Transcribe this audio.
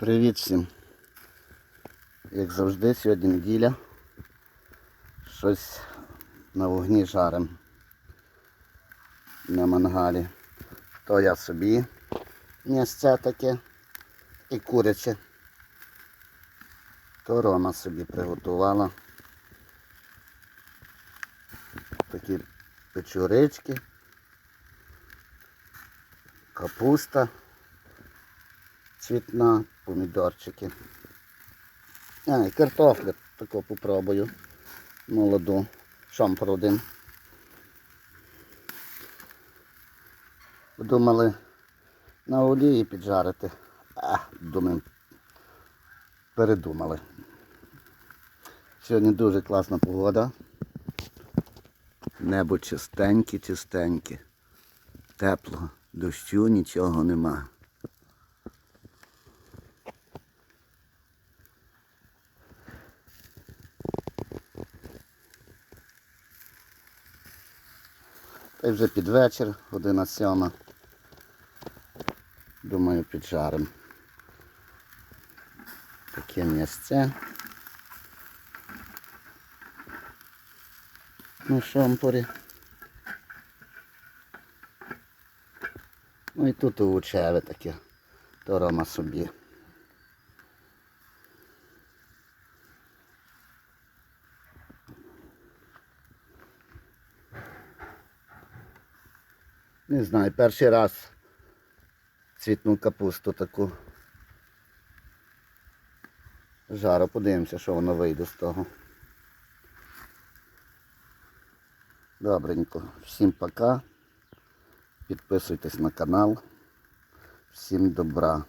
Привіт всім. Як завжди, сьогодні неділя. Щось на вогні жарим. На мангалі. То я собі місце таке і куряче. То Рома собі приготувала. Такі печурички, капуста цвітна, помідорчики. А, і картофлю таку попробую. Молоду. Шампур один. Думали на олії піджарити. А, думаємо, передумали. Сьогодні дуже класна погода. Небо чистеньке, чистеньке. Тепло, дощу нічого нема. Та й вже під вечір, година сьома. Думаю, піджарим. Таке місце. На шампурі. Ну і тут овочеве таке. То Рома собі. Не знаю, перший раз цвітну капусту таку. Жару, подивимося, що воно вийде з того. Добренько. Всім пока. Підписуйтесь на канал. Всім добра.